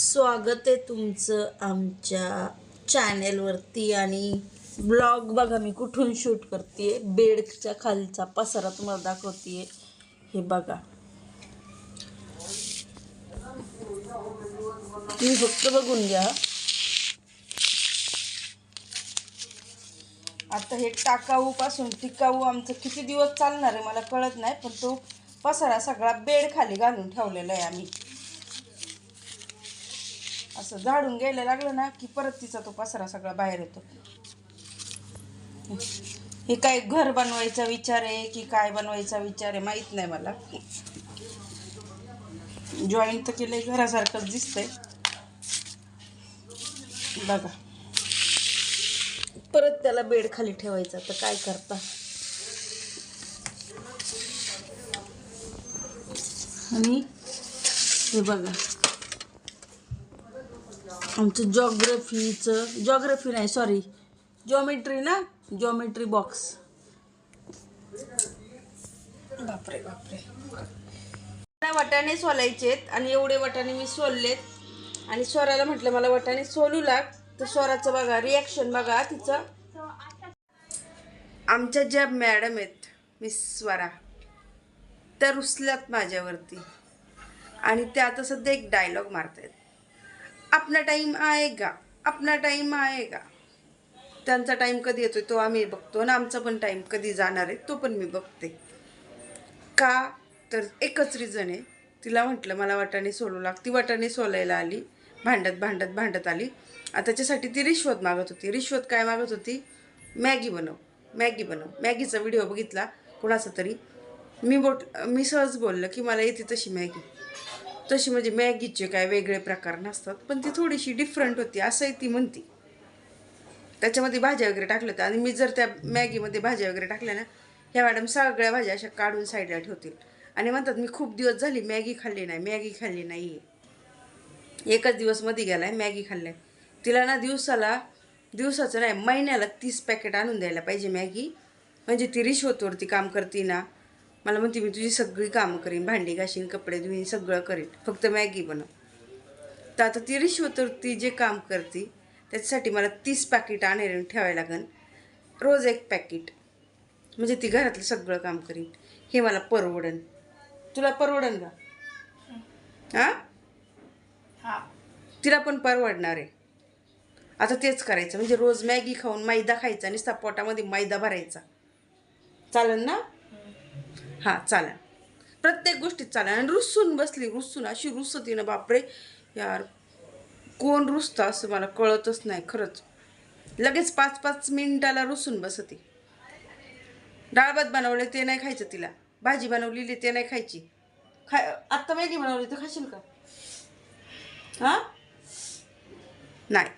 स्वागत आहे तुमचं आमच्या चॅनेलवरती आणि ब्लॉग बघा मी कुठून शूट करते बेडच्या खालचा पसारा तुम्हाला दाखवते हे बघा. तुम्ही फक्त बघून घ्या. आता हे टाकाऊ पासून टिकाऊ आमचं किती दिवस चालणार आहे मला कळत नाही पण तो पसारा सगळा बेड खाली घालून ठेवलेला आहे आम्ही. असं झाडून घ्यायला लागलं ना की परत तिचा तो पसरा सगळा बाहेर येतो. हे काय घर बनवायचा विचार आहे की काय बनवायचा विचार आहे माहीत नाही मला. जॉईंट तर केलंय घरासारखंच दिसतंय. बघा. परत त्याला बेड खाली ठेवायचा तर काय करता? आणि हे बघा. आमचं जॉग्रफीचं जॉग्रफी नाही सॉरी जॉमेट्री ना? जॉमेट्री बॉक्स बापरे बापरे. मला वाटाणे सोलायचेत आणि एवढे वाटाणे मी सोललेत. आणि स्वराला म्हटलं मला वाटाणे सोलू लाग. तर स्वराचं बघा रिॲक्शन बघा तिचं. आमच्या ज्या मॅडम आहेत मिस स्वरा त्या रुसल्यात माझ्यावरती. आणि त्या आता सध्या एक डायलॉग मारतायत. आपला टाईम आएगा आपला टाईम आएगा. त्यांचा टाईम कधी येतोय तो आम्ही बघतो आणि आमचा पण टाईम कधी जाणार आहे तो पण मी बघते. का? तर एकच रिझन आहे. तिला म्हटलं मला वाटाणे सोलू लाग. ती वाटाणे सोलायला आली. भांडत भांडत भांडत आली. आता त्याच्यासाठी ती रिश्वत मागत होती. रिश्वत काय मागत होती? मॅगी बनव मॅगी बनव. मॅगीचा व्हिडिओ बघितला? कोणाचा तरी? मी बोट मी सहज बोललं की मला येते तशी मॅगी. तशी म्हणजे मॅगीचे काय वेगळे प्रकार नसतात पण ती थोडीशी डिफरंट होती असंही ती म्हणती. त्याच्यामध्ये भाज्या वगैरे टाकल्या होत्या. आणि मी जर त्या मॅगीमध्ये भाज्या वगैरे टाकल्या ना ह्या मॅडम सगळ्या भाज्या अशा काढून साईडला ठेवतील. आणि म्हणतात मी खूप दिवस झाली मॅगी खाल्ली नाही मॅगी खाल्ली नाही एकच दिवसमध्ये गेलाय मॅगी खाल्लाय. तिला ना दिवसाला दिवसाचं नाही महिन्याला तीस पॅकेट आणून द्यायला पाहिजे मॅगी. म्हणजे ती रिश्वतवरती काम करते ना मला म्हणते मी तुझी सगळी कामं करीन भांडी घासीन कपडे धुईन सगळं करीन. फक्त मॅगी बनव. तर आता ती रिश्वतवरती जे काम करते त्याच्यासाठी मला तीस पॅकेट आणून ठेवायला लागन. रोज एक पॅकेट म्हणजे ती घरातलं सगळं काम करीन. हे मला परवडन. तुला परवडन का? हां? तिला पण परवडणार आहे. आता तेच करायचं. म्हणजे रोज मॅगी खाऊन मैदा खायचा आणि पोटामध्ये मैदा भरायचा. चालेल ना? हां चालेल. प्रत्येक गोष्टीत चालेल. आणि रुसून बसली रुसून. अशी रुसती ना बापरे. यार कोण रुसतं असं मला कळतच नाही खरंच. लगेच पाच पाच मिनिटाला रुसून बसती. डाळ भात बनवले ते नाही खायचं तिला. भाजी बनवलेली ते नाही खायची. खाय आत्ता मॅगी बनवली तर खाशील का? हां? नाही.